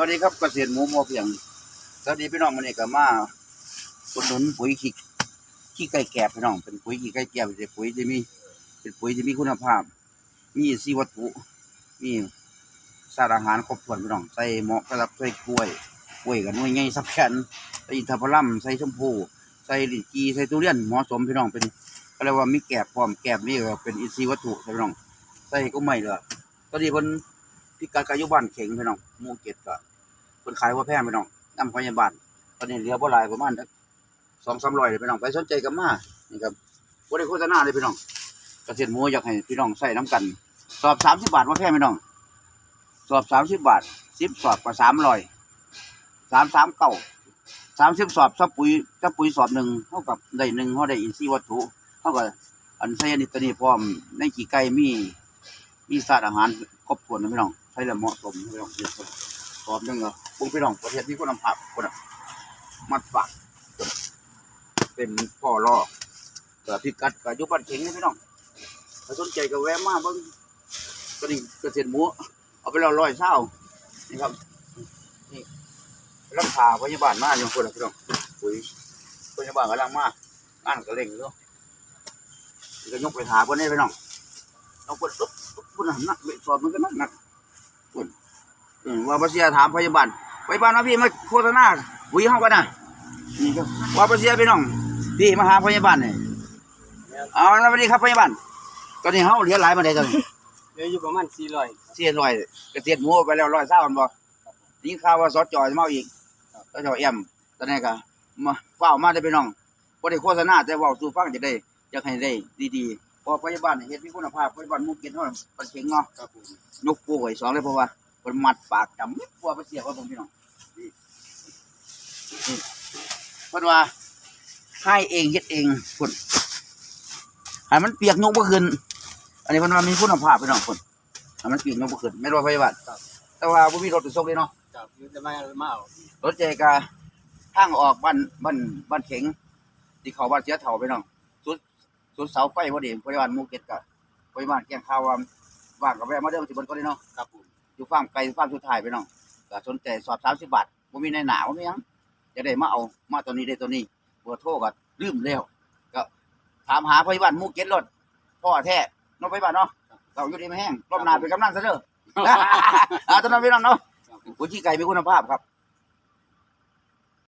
วัสดีครับเกษตรหมูพอเพียง สวัสดีพี่น้องมันเอกมาอุดหนุนปุ๋ยขี้ขี้ไก่แกบพี่น้อง เป็นปุ๋ยขี้ไก่แกบเป็นปุ๋ยที่มีเป็นปุ๋ยที่มีคุณภาพ มีสีวัตถุ มีสารอาหารครบถ้วนพี่น้อง ใส่เหมาะกับใส่กล้วย กล้วยกับหน่วยใหญ่สับแขนใส่อินทผลัมใส่ชมพู ใส่ลิ้นจีใส่ทุเรียนเหมาะสมพี่น้องเป็นก็เรียกว่ามีแกบพร้อมแกบนี่ก็เป็นอินทรีย์วัตถุพี่น้อง ใส่ก็ไม่เลยตอนนี้เพิ่น พิกัดกายุบ้านเข่งพี่น้องมูเก็ดก็เพิ่นขายว่าแพงพี่น้องนำพยาบาลตอนนี้เหลือบ่หลายประมาณสองสามร้อยเลยพี่น้องไปสนใจกันมานี่ครับบ่ได้โฆษณาเลยพี่น้องเกษตรหมูอยากให้พี่น้องใส่น้ำกัน สอบสามสิบบาทว่าแพงพี่น้อง สอบสามสิบบาทสิบสอบก็สามร้อยสามสามเก้าสามสิบสอบซับปุ๋ยซับปุ๋ยสอบหนึ่งเท่ากับได้หนึ่งเขาได้อินทรีย์วัตถุเท่ากับอันไซยานิตัวนี้พร้อมในกี่ไก่มีมีสารอาหารครบถ้วนนะพี่น้อง ใช้แล้วเหมาะสมนะพี่น้องเดี๋ยวสอบหนึงเหรอปุ้งพี่น้องประเทศที่คุณภาพคนอะมัดปากเป็นพ่อรอกิดพิกัดกับยุบันเข่งนี่พี่น้องถ้าสนใจก็แวะมาเบิ่งตอนนี้เกษตรหมูเอาไปแล้วร้อยเศร้านี่ครับนี่รักษาพยาบาลมาอยู่คนละพี่น้องปุ๋ยพยาบาลกำลังมางานก็เร่งอยู่นี่ก็ยกไปหาคนนี้พี่น้องเอาปวดปุ๊บปุ๊บปุ๊บนะนักเวทสอบมันก็นักหนัก วดเออว่าภาษีถามพยาบาลพยาบาลนะพี่มาโฆษณาปุ๋ยเฮากันนะนี่ก็ว่าภาษีพี่น้องพี่มาหาพยาบาลเนี่ยเอาแล้วสวัสดีครับพยาบาลตอนนี้เฮาเหลือหลายมาได้ตอนนี้เหลืออยู่ประมาณสี่ร้อยเสียร้อยกระเทียมหมูไปแล้วร้อยเศร้ามันบ่นี่ข่าวว่าสอจอยมาเอาอีกสอจอยเอ็มตอนนี้ก็มาเฝ้ามาได้พี่น้องบ่ได้โฆษณาแต่เว้าสู่ฟังจะได้อยากให้ได้ดีๆเพราะพยาบาลเนี่ยเฮ็ดมีคุณภาพพยาบาลหมู่เก็ตเฮาเป็นเก่งเนาะครับผมยกป่วยสองเลยเพราะว่าเป็นมัดปากจำมิดกลัวไปเสียว่าผมพี่น้องนี่นี่เพราะว่าให้เองเฮ็ดเองคนให้มันเปียกยกบ่ขึ้น อันนี้เพนว่ามีคุณภาพพี่น้องคนให้มันเปียกยกบ่ขึ้นไม่รอพยาบาลแต่ว่าบ่มีรถไปส่งเลยเนาะครับอยูจะมามาเอารถใจกาทางออกบ้านบ้านบ้านเข็งที่เขาบ้านเสียเถ่าพี่น้องสุด สุดเสาไฟพอดีพยาบาลหมูเก็ตกับพยาบาลแจ้งข่าวว่าว่างกับแวะมาเด้อสิเบิ่นก็ได้เนาะครับผมอยู่ฟาร์มไก่ฟาร์มสุดท้ายไปน้องก็สนใจสอบสามสิบบาทผมมีในหนาว่าไม่ยังจะได้มาเอามาตัวนี้ได้ตัวนี้เบอร์โทรก็ลืมแล้วก็ถามหาพยาบาลหมูเก็ตรถพ่อแท้น้องพยาบาลเนาะเราอยู่ดีไม่แห้งรอบหนาเป็นกำนันซะเด้ออ่าตอนนั้นพี่น้องเนาะครับผมปุ๋ยขี้ไก่มีคุณภาพครับ